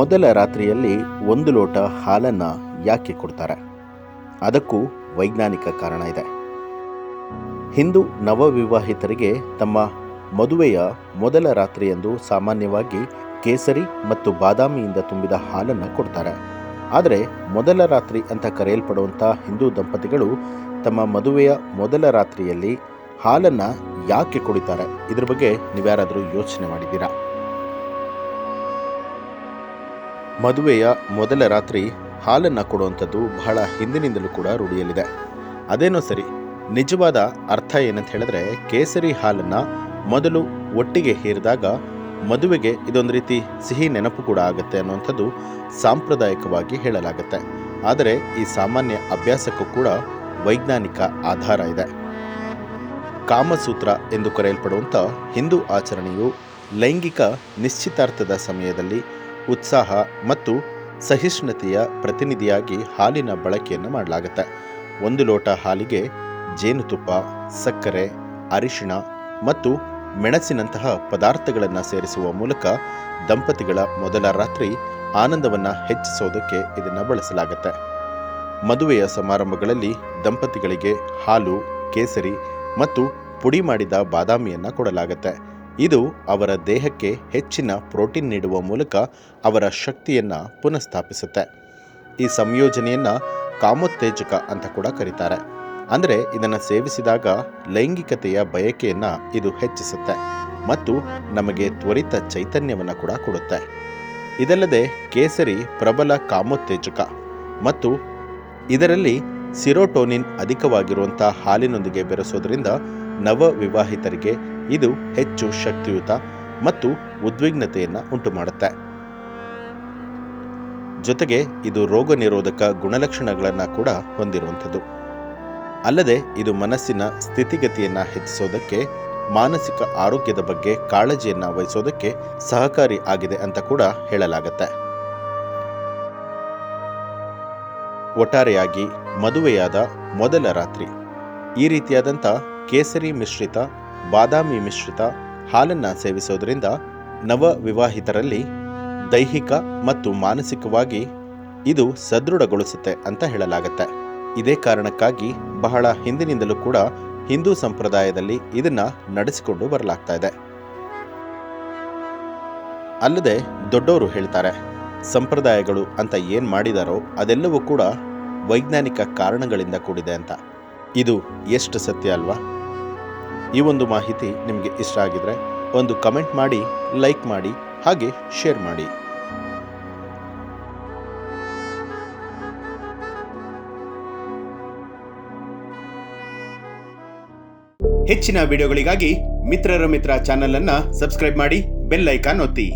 ಮೊದಲ ರಾತ್ರಿಯಲ್ಲಿ ಒಂದು ಲೋಟ ಹಾಲನ್ನು ಯಾಕೆ ಕೊಡ್ತಾರೆ? ಅದಕ್ಕೂ ವೈಜ್ಞಾನಿಕ ಕಾರಣ ಇದೆ. ಹಿಂದೂ ನವವಿವಾಹಿತರಿಗೆ ತಮ್ಮ ಮದುವೆಯ ಮೊದಲ ರಾತ್ರಿಯಂದು ಸಾಮಾನ್ಯವಾಗಿ ಕೇಸರಿ ಮತ್ತು ಬಾದಾಮಿಯಿಂದ ತುಂಬಿದ ಹಾಲನ್ನು ಕೊಡ್ತಾರೆ. ಆದರೆ ಮೊದಲ ರಾತ್ರಿ ಅಂತ ಕರೆಯಲ್ಪಡುವಂಥ ಹಿಂದೂ ದಂಪತಿಗಳು ತಮ್ಮ ಮದುವೆಯ ಮೊದಲ ರಾತ್ರಿಯಲ್ಲಿ ಹಾಲನ್ನು ಯಾಕೆ ಕುಡಿತಾರೆ? ಇದ್ರ ಬಗ್ಗೆ ನೀವ್ಯಾರಾದರೂ ಯೋಚನೆ ಮಾಡಿದ್ದೀರಾ? ಮದುವೆಯ ಮೊದಲ ರಾತ್ರಿ ಹಾಲನ್ನು ಕೊಡುವಂಥದ್ದು ಬಹಳ ಹಿಂದಿನಿಂದಲೂ ಕೂಡ ರೂಢಿಯಲ್ಲಿದೆ. ಅದೇನೋ ಸರಿ, ನಿಜವಾದ ಅರ್ಥ ಏನಂತ ಹೇಳಿದ್ರೆ ಕೇಸರಿ ಹಾಲನ್ನು ಮೊದಲು ಒಟ್ಟಿಗೆ ಹೇರಿದಾಗ ಮದುವೆಗೆ ಇದೊಂದು ರೀತಿ ಸಿಹಿ ನೆನಪು ಕೂಡ ಆಗುತ್ತೆ ಅನ್ನುವಂಥದ್ದು ಸಾಂಪ್ರದಾಯಿಕವಾಗಿ ಹೇಳಲಾಗುತ್ತೆ. ಆದರೆ ಈ ಸಾಮಾನ್ಯ ಅಭ್ಯಾಸಕ್ಕೂ ಕೂಡ ವೈಜ್ಞಾನಿಕ ಆಧಾರ ಇದೆ. ಕಾಮಸೂತ್ರ ಎಂದು ಕರೆಯಲ್ಪಡುವಂಥ ಹಿಂದೂ ಆಚರಣೆಯು ಲೈಂಗಿಕ ನಿಶ್ಚಿತಾರ್ಥದ ಸಮಯದಲ್ಲಿ ಉತ್ಸಾಹ ಮತ್ತು ಸಹಿಷ್ಣುತೆಯ ಪ್ರತಿನಿಧಿಯಾಗಿ ಹಾಲಿನ ಬಳಕೆಯನ್ನು ಮಾಡಲಾಗುತ್ತೆ. ಒಂದು ಲೋಟ ಹಾಲಿಗೆ ಜೇನುತುಪ್ಪ, ಸಕ್ಕರೆ, ಅರಿಶಿಣ ಮತ್ತು ಮೆಣಸಿನಂತಹ ಪದಾರ್ಥಗಳನ್ನು ಸೇರಿಸುವ ಮೂಲಕ ದಂಪತಿಗಳ ಮೊದಲ ರಾತ್ರಿ ಆನಂದವನ್ನು ಹೆಚ್ಚಿಸೋದಕ್ಕೆ ಇದನ್ನು ಬಳಸಲಾಗುತ್ತೆ. ಮದುವೆಯ ಸಮಾರಂಭಗಳಲ್ಲಿ ದಂಪತಿಗಳಿಗೆ ಹಾಲು, ಕೇಸರಿ ಮತ್ತು ಪುಡಿ ಮಾಡಿದ ಬಾದಾಮಿಯನ್ನು ಕೊಡಲಾಗುತ್ತೆ. ಇದು ಅವರ ದೇಹಕ್ಕೆ ಹೆಚ್ಚಿನ ಪ್ರೋಟೀನ್ ನೀಡುವ ಮೂಲಕ ಅವರ ಶಕ್ತಿಯನ್ನು ಪುನಃಸ್ಥಾಪಿಸುತ್ತೆ. ಈ ಸಂಯೋಜನೆಯನ್ನು ಕಾಮೋತ್ತೇಜಕ ಅಂತ ಕೂಡ ಕರೀತಾರೆ. ಅಂದರೆ ಇದನ್ನು ಸೇವಿಸಿದಾಗ ಲೈಂಗಿಕತೆಯ ಬಯಕೆಯನ್ನು ಇದು ಹೆಚ್ಚಿಸುತ್ತೆ ಮತ್ತು ನಮಗೆ ತ್ವರಿತ ಚೈತನ್ಯವನ್ನು ಕೂಡ ಕೊಡುತ್ತೆ. ಇದಲ್ಲದೆ ಕೇಸರಿ ಪ್ರಬಲ ಕಾಮೋತ್ತೇಜಕ ಮತ್ತು ಇದರಲ್ಲಿ ಸಿರೋಟೋನಿನ್ ಅಧಿಕವಾಗಿರುವಂಥ ಹಾಲಿನೊಂದಿಗೆ ಬೆರೆಸೋದ್ರಿಂದ ನವ ವಿವಾಹಿತರಿಗೆ ಇದು ಹೆಚ್ಚು ಶಕ್ತಿಯುತ ಮತ್ತು ಉದ್ವಿಗ್ನತೆಯನ್ನು ಉಂಟು ಮಾಡುತ್ತೆ ಜೊತೆಗೆ ಇದು ರೋಗ ನಿರೋಧಕ ಗುಣಲಕ್ಷಣಗಳನ್ನು ಕೂಡ ಹೊಂದಿರುವಂಥದ್ದು. ಅಲ್ಲದೆ ಇದು ಮನಸ್ಸಿನ ಸ್ಥಿತಿಗತಿಯನ್ನು ಹೆಚ್ಚಿಸೋದಕ್ಕೆ, ಮಾನಸಿಕ ಆರೋಗ್ಯದ ಬಗ್ಗೆ ಕಾಳಜಿಯನ್ನು ವಹಿಸೋದಕ್ಕೆ ಸಹಕಾರಿ ಆಗಿದೆ ಅಂತ ಕೂಡ ಹೇಳಲಾಗುತ್ತೆ. ಒಟ್ಟಾರೆಯಾಗಿ ಮದುವೆಯಾದ ಮೊದಲ ರಾತ್ರಿ. ಈ ರೀತಿಯಾದಂಥ ಕೇಸರಿ ಮಿಶ್ರಿತ ಬಾದಾಮಿ ಮಿಶ್ರಿತ ಹಾಲನ್ನು ಸೇವಿಸೋದ್ರಿಂದ ನವ ವಿವಾಹಿತರಲ್ಲಿ ದೈಹಿಕ ಮತ್ತು ಮಾನಸಿಕವಾಗಿ ಇದು ಸದೃಢಗೊಳಿಸುತ್ತೆ ಅಂತ ಹೇಳಲಾಗುತ್ತೆ. ಇದೇ ಕಾರಣಕ್ಕಾಗಿ ಬಹಳ ಹಿಂದಿನಿಂದಲೂ ಕೂಡ ಹಿಂದೂ ಸಂಪ್ರದಾಯದಲ್ಲಿ ಇದನ್ನ ನಡೆಸಿಕೊಂಡು ಬರಲಾಗ್ತಾ ಇದೆ. ಅಲ್ಲದೆ ದೊಡ್ಡವರು ಹೇಳ್ತಾರೆ, ಸಂಪ್ರದಾಯಗಳು ಅಂತ ಏನು ಮಾಡಿದಾರೋ ಅದೆಲ್ಲವೂ ಕೂಡ ವೈಜ್ಞಾನಿಕ ಕಾರಣಗಳಿಂದ ಕೂಡಿದೆ ಅಂತ. ಇದು ಎಷ್ಟು ಸತ್ಯ ಅಲ್ವಾ? ಈ ಒಂದು ಮಾಹಿತಿ ನಿಮಗೆ ಇಷ್ಟ ಆಗಿದ್ರೆ ಒಂದು ಕಮೆಂಟ್ ಮಾಡಿ, ಲೈಕ್ ಮಾಡಿ, ಹಾಗೆ ಶೇರ್ ಮಾಡಿ. ಹೆಚ್ಚಿನ ವಿಡಿಯೋಗಳಿಗಾಗಿ ಮಿತ್ರರ ಮಿತ್ರ ಚಾನೆಲ್ ಅನ್ನ ಸಬ್ಸ್ಕ್ರೈಬ್ ಮಾಡಿ, ಬೆಲ್ ಐಕಾನ್ ಒತ್ತಿ.